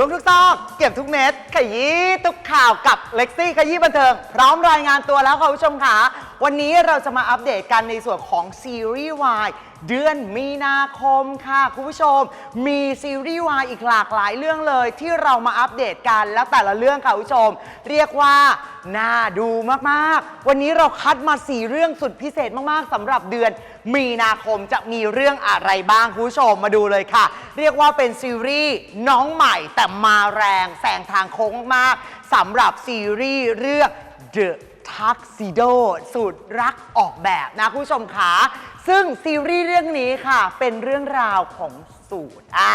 ล้วงทุกซอกเก็บทุกเม็ดขยี้ทุกข่าวกับเล็กซี่ขยี้บันเทิง พร้อมรายงานตัวแล้วค่ะคุณผู้ชมค่ะ วันนี้เราจะมาอัปเดตกันในส่วนของซีรีส์วาย เดือนมีนาคมค่ะ คุณผู้ชม มีซีรีส์วายอีกหลากหลายเรื่องเลยที่เรามาอัปเดตกันแล้วแต่ละเรื่องค่ะคุณผู้ชม เรียกว่าน่าดูมากๆ วันนี้เราคัดมา 4 เรื่องสุดพิเศษมากๆสำหรับเดือนมีนาคมจะมีเรื่องอะไรบ้างคุณผู้ชมมาดูเลยค่ะ เรียกว่าเป็นซีรีส์น้องใหม่แต่มาแรงแซงทางโค้งมากสำหรับซีรีส์เรื่อง The ทักซิโดสูตรรักออกแบบนะคุณผู้ชมคะซึ่งซีรีส์เรื่องนี้ค่ะ เป็นเรื่องราวของ สูตรอ่า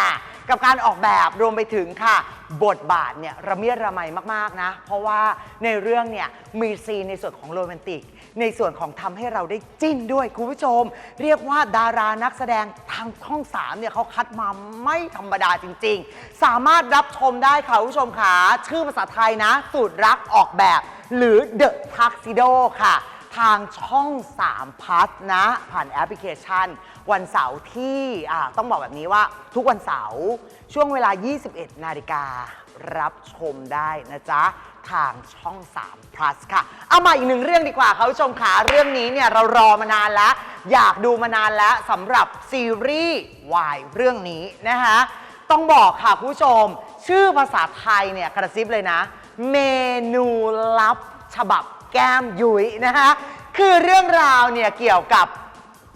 กับการออกแบบรวมไปถึงค่ะ บทบาทเนี่ยระเมียดระไมมากๆนะ เพราะว่าในเรื่องเนี่ยมีซีนในส่วนของโรแมนติก ในส่วนของทำให้เราได้จิ้นด้วยคุณผู้ชม เรียกว่าดารานักแสดงทางช่องสามเนี่ยเขาคัดมาไม่ธรรมดาจริง ๆ สามารถรับชมได้ค่ะคุณผู้ชมค่ะชื่อภาษาไทยนะ สูตรรักออกแบบ หรือ The Tuxedo ค่ะ ทางช่อง 3 พัสนะ ผ่านแอปพลิเคชัน วันเสาร์ที่อ่าต้องบอกแบบนี้ว่าทุกวันเสาร์ช่วงเวลา 21 นาฬิการับชมได้นะจ๊ะ ทางช่อง 3 plus ค่ะ เอามาอีกหนึ่งเรื่องดีกว่าค่ะคุณผู้ชมค่ะเรื่องนี้เนี่ยเรารอมานานแล้ว อยากดูมานานแล้วสำหรับซีรีส์วายเรื่องนี้นะคะต้องบอกค่ะคุณผู้ชม ชื่อภาษาไทยเนี่ยกระซิบเลยนะ เมนูลับฉบับ แก้มยุ้ยนะคะคือเรื่องราวเนี่ยเกี่ยวกับ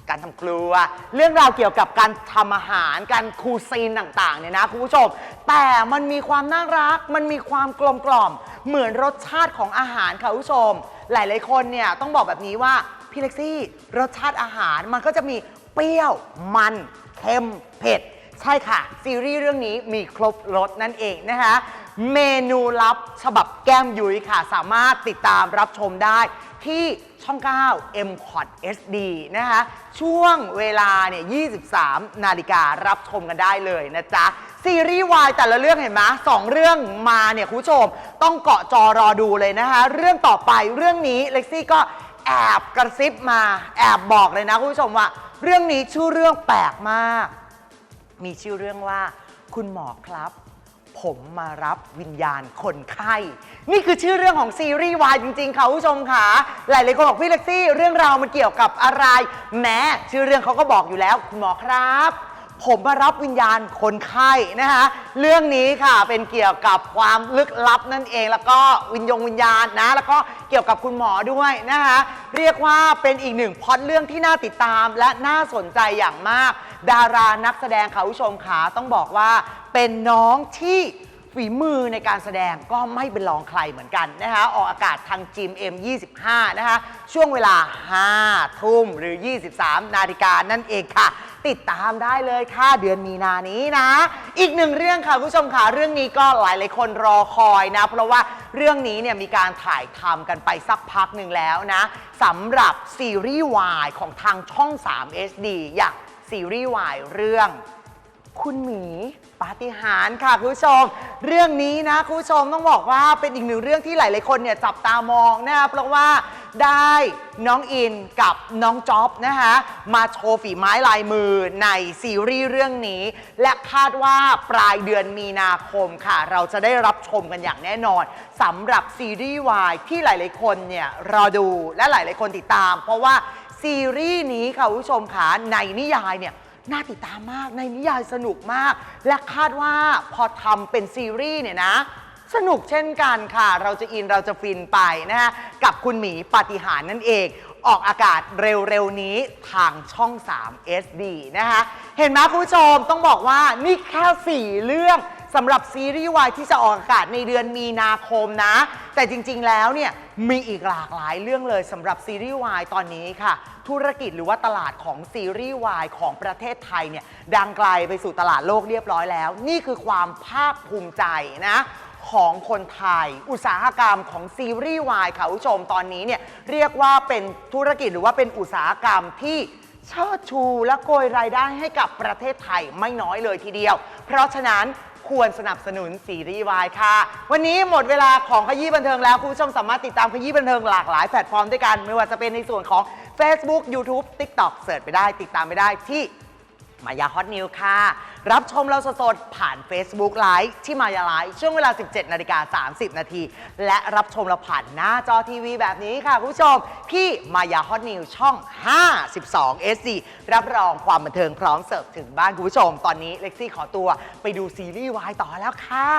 การทำครัว เรื่องราวเกี่ยวกับการทำอาหาร การคูซีนต่างๆเนี่ยนะคุณผู้ชม แต่มันมีความน่ารัก มันมีความกลมกล่อม เหมือนรสชาติของอาหารค่ะคุณผู้ชม หลายๆคนเนี่ยต้องบอกแบบนี้ว่าพี่เล็กซี่รสชาติอาหารมันก็จะมีเปรี้ยวมันเค็มเผ็ด ใช่ค่ะ ซีรีส์เรื่องนี้มีครบรสนั่นเองนะคะ เมนูลับฉบับแก้มยุ้ยค่ะ สามารถติดตามรับชมได้ที่ช่อง 9 m c o t SD นะคะ ช่วงเวลาเนี่ย 23 นาฬิการับชมกันได้เลยนะจ๊ะ ซีรีส์วายแต่ละเรื่องเห็นไหมสองเรื่องมาเนี่ยคุณผู้ชม ต้องเกาะจอรอดูเลยนะคะ เรื่องต่อไปเรื่องนี้เล็กซี่ก็แอบกระซิบมา แอบบอกเลยนะคุณผู้ชมว่า เรื่องนี้ชื่อเรื่องแปลกมาก มีชื่อเรื่องว่า คุณหมอครับ ผมมารับวิญญาณคนไข้ นี่คือชื่อเรื่องของซีรีส์วายจริงๆค่ะคุณผู้ชมค่ะหลายๆคนบอกพี่เล็กซี่เรื่องราวมันเกี่ยวกับอะไรแม้ชื่อเรื่องเขาก็บอกอยู่แล้วคุณหมอครับ ผมมารับวิญญาณคนไข้นะคะเรื่องนี้ค่ะเป็นเกี่ยวกับความลึกลับนั่นเอง แล้วก็วิญญงวิญญาณนะ แล้วก็เกี่ยวกับคุณหมอด้วยนะคะเรียกว่าเป็นอีกหนึ่งพล็อดเรื่องที่น่าติดตามและน่าสนใจอย่างมาก ดารานักแสดงค่ะคุณผู้ชมขาต้องบอกว่าเป็นน้องที่ฝีมือในการแสดงก็ไม่เป็นรองใครเหมือนกันนะคะออกอากาศทางจิม M25 นะคะช่วงเวลา 5 ทุ่มหรือ 23 นาฬิกานั่นเองค่ะ ติดตามได้เลยค่ะเดือนมีนานี้นะ อีกหนึ่งเรื่องค่ะคุณผู้ชมค่ะเรื่องนี้ก็หลายหลายคนรอคอยนะ เพราะว่าเรื่องนี้เนี่ยมีการถ่ายทำกันไปสักพักหนึ่งแล้วนะสำหรับซีรีส์วายของทางช่อง 3 HD อย่าง ซีรีส์วายเรื่อง คุณหมีปาฏิหาริย์ค่ะคุณผู้ชม เรื่องนี้นะคุณผู้ชมต้องบอกว่าเป็นอีกหนึ่งเรื่องที่หลาย ๆ คนเนี่ยจับตามองนะคะเพราะว่าได้น้องอินกับน้องจ๊อบนะคะมาโชว์ฝีไม้ลายมือในซีรีส์เรื่องนี้ และคาดว่าปลายเดือนมีนาคมค่ะ เราจะได้รับชมกันอย่างแน่นอนสำหรับซีรีส์วายที่หลาย ๆ คนเนี่ยรอดูและหลาย ๆ คนติดตาม เพราะว่า ซีรีส์นี้ค่ะคุณผู้ชมค่ะในนิยายเนี่ยน่าติดตามมากในนิยายสนุกมาก และคาดว่าพอทำเป็นซีรีส์เนี่ยนะ สนุกเช่นกันค่ะ เราจะอินเราจะฟินไปนะฮะกับคุณหมีปาฏิหาริย์นั่นเอง ออกอากาศเร็วๆนี้ทางช่อง 3 SD นะคะเห็นไหมคุณผู้ชมต้องบอกว่านี่แค่4เรื่อง สำหรับซีรีส์วายที่จะออกอากาศในเดือนมีนาคมนะ แต่จริงๆแล้วเนี่ยมีอีกหลากหลายเรื่องเลยสำหรับซีรีส์วายตอนนี้ค่ะ ธุรกิจหรือว่าตลาดของซีรีส์วายของประเทศไทยเนี่ยดังไกลไปสู่ตลาดโลกเรียบร้อยแล้ว นี่คือความภาคภูมิใจนะของคนไทย อุตสาหกรรมของซีรีส์วายค่ะคุณผู้ชมตอนนี้เนี่ยเรียกว่าเป็นธุรกิจหรือว่าเป็นอุตสาหกรรมที่เชิดชูและโกยรายได้ให้กับประเทศไทยไม่น้อยเลยทีเดียว เพราะฉะนั้น ควรสนับสนุนซีรีส์วายค่ะ วันนี้หมดเวลาของขยี้บันเทิงแล้ว คุณผู้ชมสามารถติดตามขยี้บันเทิงหลากหลายแพลตฟอร์มด้วยกัน ไม่ว่าจะเป็นในส่วนของ Facebook YouTube TikTok เสิร์ชไปได้ ติดตามไปได้ที่ มายาฮอตนิวค่ะ รับชมเราสดๆ ผ่าน Facebook Live ที่มายาไลฟ์ช่วงเวลา 17 นาฬิกา 30 นาที และรับชมเราผ่านหน้าจอทีวีแบบนี้ค่ะ คุณผู้ชม ที่มายาฮอตนิวช่อง 52 SD รับรองความบันเทิงพร้อมเสิร์ฟถึงบ้านคุณผู้ชม ตอนนี้เล็กซี่ขอตัวไปดูซีรีส์วายต่อแล้วค่ะ